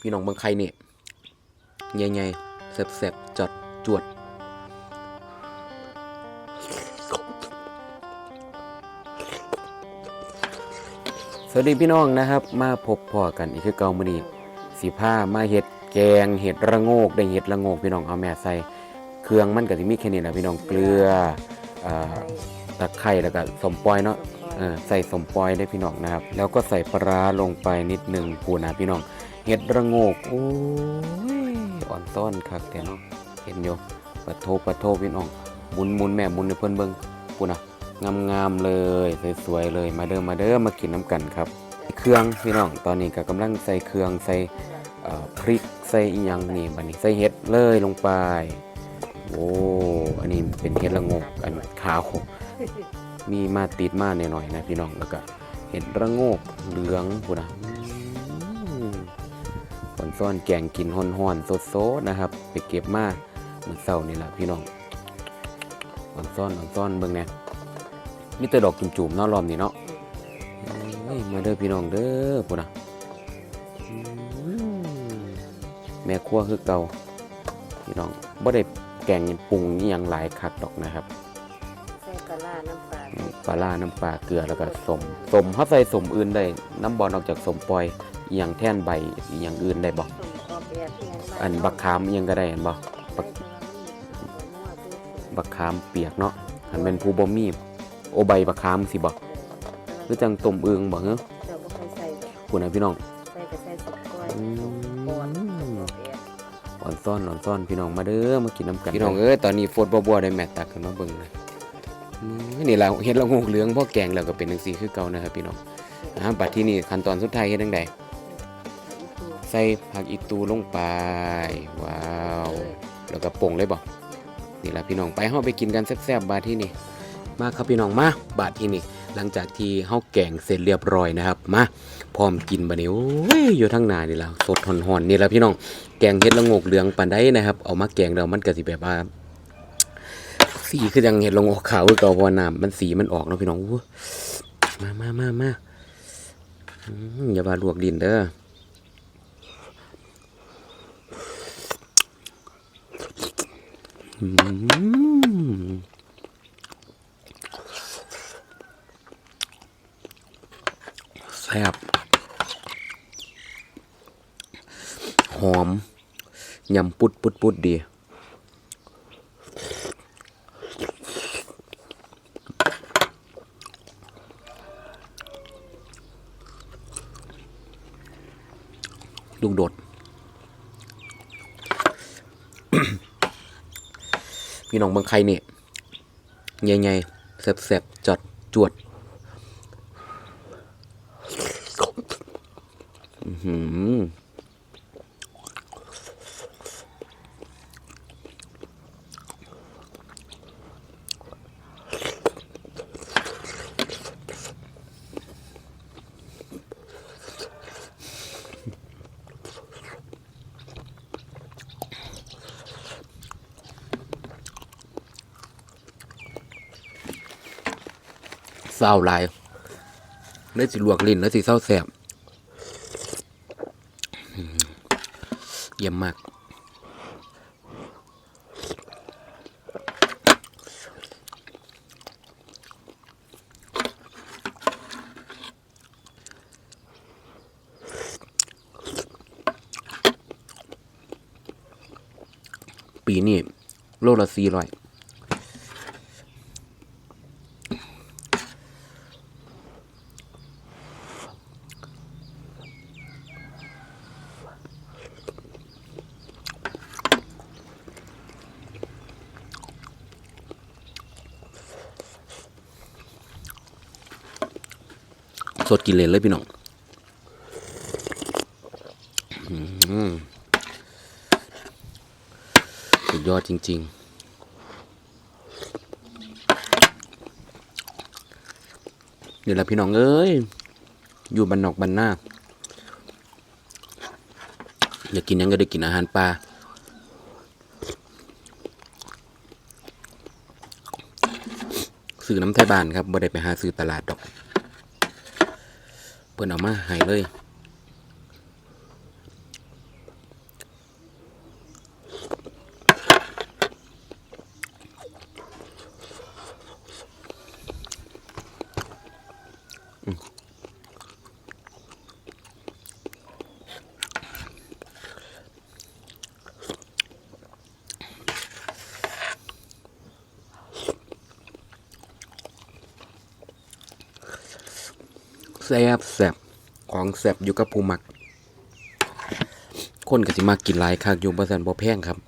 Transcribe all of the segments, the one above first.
พี่น้องเมืองไทยนี่ยใหญ่ๆแซ่บๆจัดจวด สวัสดีพี่น้องนะครับ มาพบพ่อกันอีกคือเก่ามื้อนี้สีผ้ามาเห็ดแกงเห็ดระโงกได้เห็ดระโงกพี่น้องเอาแม่ใส่เครื่องมันก็สิมีแค่นี้นะพี่น้องเกลือตะไคร้แล้วก็สมปอยเนาะใส่สมปอยได้พี่น้องนะครับ แล้วก็ใส่ปลาลงไปนิดนึงปูนะพี่น้อง เห็ดระโงกโอ้ยอ่อนต้อนคักแต่เนาะเห็นอยู่ปะโทปะโทพี่น้องหมุนหมุนแม่หมุนให้เพิ่อนเบิงปูนะงามๆเลยสวยๆเลยมาเด้อมาเด้อมากินน้ำกันครับ เครื่องพี่น้องตอนนี้ก็กำลังใส่เครื่องใส่พริกใส่อีหยังนี่บัดนี้ใส่เห็ดเลยลงไปโอ้อันนี้เป็นเห็ดละโงกอันขาวมีมาติดมาหน่อยๆนะพี่น้องแล้วก็เห็ดระโงกเหลืองพูนะ ผลซ่อนแกงกินห่อนๆสดๆนะครับ ไปเก็บมาเมื่อเช้านี่แหละพี่น้องผลซ่อนผลซ่อนเบิ่งแหน่มีแต่ดอกจุ่มๆเนาะรอบนี้เนาะเอ้ยมาเด้อพี่น้องเด้อพุ่นน่ะอืมแม่ครัวคือเก่าพี่น้องบ่ได้แกงปรุงอหยังหลายคักดอกนะครับใส่ปลาร้าน้ำปลาปลาร้าน้ำปลาเกลือแล้วก็สมสมเฮาใส่สมอื่นได้น้ำบอลนอกจากสมปล่อย อหยังแท่นใบอหยังอื่นได้บ่ส่งออกแบบเอียงมาอันบักขามอหยังก็ได้อันบ่ใส่ปลาร้ามั่วคือบักขามเปียกเนาะอันเป็นผู้บ่มีโอใบบักขามสิบ่คือจังต้มอึงบ่เฮ้อเจ้าก็เคยใส่พุ่นน่ะพี่น้องใส่ก็ใส่สุกก้อยอืมสุกก้อนออกแบบอ่อนซ่อนอ่อนซ่อนพี่น้องมาเด้อมากินน้ำกันพี่น้องเอ้ยตอนนี้โฟดบัวบัวได้แม่ตักขึ้นมาเบิ่งเลยอืมนี่เราเห็ดละโงกเหลืองพ่อแกงแล้วก็เป็นจังซี่คือเก่านะครับพี่น้องอ่าบัดที่นี่ขั้นตอนสุดท้ายเฮ็ดจังได ใส่ผักอีตูลงไป ว้าว แล้วก็ป่งเลยบ่นี่ละพี่น้องไปเฮาไปกินกันแซ่บๆบาที่นี่ มาครับพี่น้องมาบาดที่นี่ หลังจากที่เฮาแกงเสร็จเรียบร้อยนะครับ มาพร้อมกินบัดนี้โอ้ยอยู่ทางหน้านี่แล่ะสดหอนๆนี่ละพี่น้องแกงเห็ดละงกเหลืองปานใดนะครับ เอามาแกงแล้วมันก็สิแบบว่าสีคือจังเห็ดละงกขาวคือเก่าพราะว่าน้ำมันสีมันออกเนาะพี่น้องมามามามาอย่าว่าลวกดินเด้ออืม แซ่บหอม ยำปุดปุดปุดดี ลูกโดด พี่น้องบางใครเนี่ยใหญ่ๆแซ่บๆจอดจวดอือหือ เศร้าลายเลยสิลวกลิ้นแล้วสิเศร้าแสบเยี่ยมมาก ปีนี้โลละสี่ร้อย สดกินเลยเลยพี่น้องอสุดยอดจริงๆนี่แหละพี่น้องเอ้ย อยู่บ้านนอกบ้านหน้าอยากกินยังก็ได้กินอาหารปลาซื้อน้ำไทยบ้านครับบ่ได้ไปหาซื้อตลาดดอก เพิ่นเอามาให้เลย แซบแซบของแซบอยู่กับผู้มัก คนก็สิมากินหลายคักอยู่บ่ซั่นบ่แพงครับ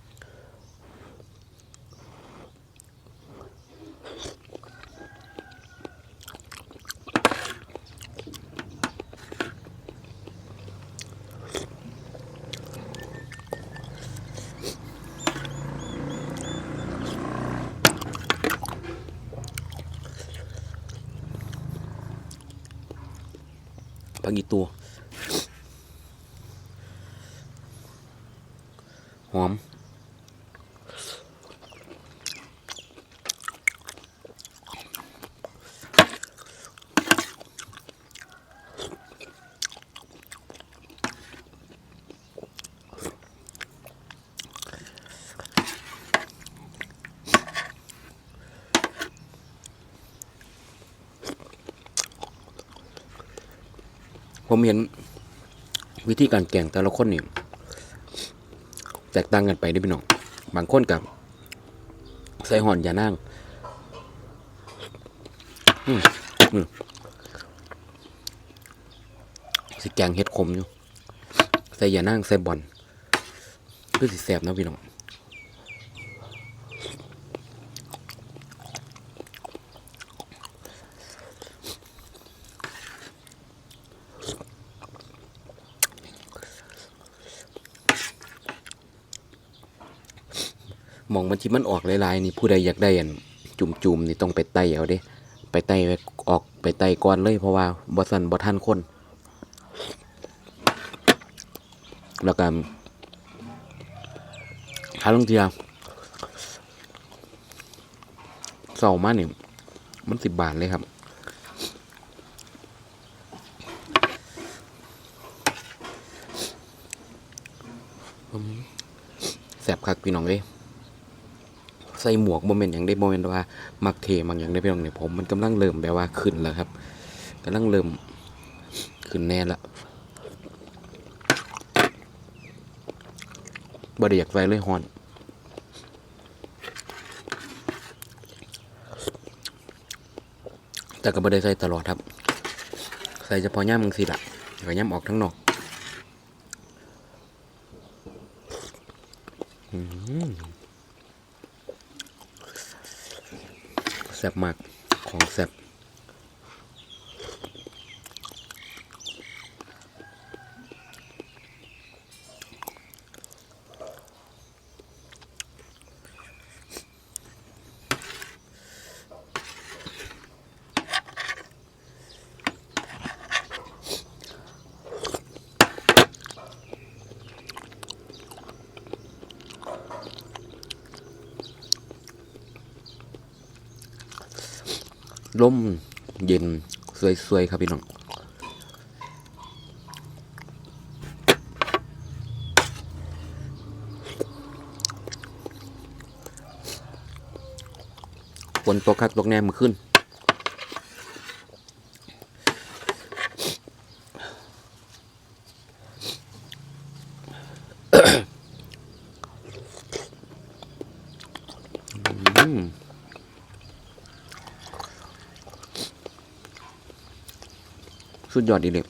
พักอีตัว หอม ผมเห็นวิธีการแกงแต่ละคนเนี่ยแตกต่างกันไปเด้พี่น้องบางคนกับใส่ห่อนยานั่งสิแกงเห็ดขมอยู่ ใส่ยานั่งใส่บอลคือสิแสบนะพี่น้อง มองมันที่มันออกลายๆนี่ผู้ใดอยากได้อันจุ่มๆนี่ต้องไปไต่เอาเด้ ไปไต่ไว้ออกไปไต่ก่อนเลยเพราะว่าบ่สันบ่ทันคน แล้วก็หาลงเทียเสามาเนี่ยมันสิบบาทเลยครับแสบคักพี่น้องเลย ใส่หมวกโมเมนต์อย่างได้โมเมนต์ว่า มักเทมักอย่างได้พี่น้องเนี่ยผมมันกำลังเริ่มแบบว่าขึ้นแล้วครับกำลังเริ่มขึ้นแน่ละบ่ได้อยากใส่เลยฮอนแต่ก็บ่ได้ใส่ตลอดครับ ใส่เฉพาะย่ามมึงสิละก็ย่ามออกทั้งนอกอืม แซบมากของแซบ ลมเย็นสวยๆครับพี่น้องฝนตกคักตกแน่มือขึ้น อืม สุดยอดดีเลย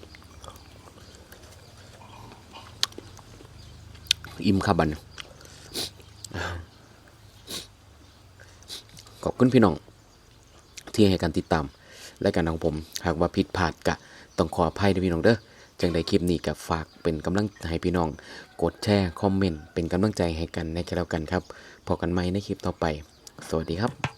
อิ่มครับบันขอบคุณพี่น้อง ที่ให้การติดตาม และการของผม หากว่าผิดพลาดกะต้องขออภัยด้วยพี่น้องเด้อจังใดคลิปนี้กับฝากเป็นกำลังให้พี่น้อง กดแชร์ คอมเมนต์ เป็นกำลังใจให้กันในแค่แล้วกันครับ พอกันไหมในคลิปต่อไป สวัสดีครับ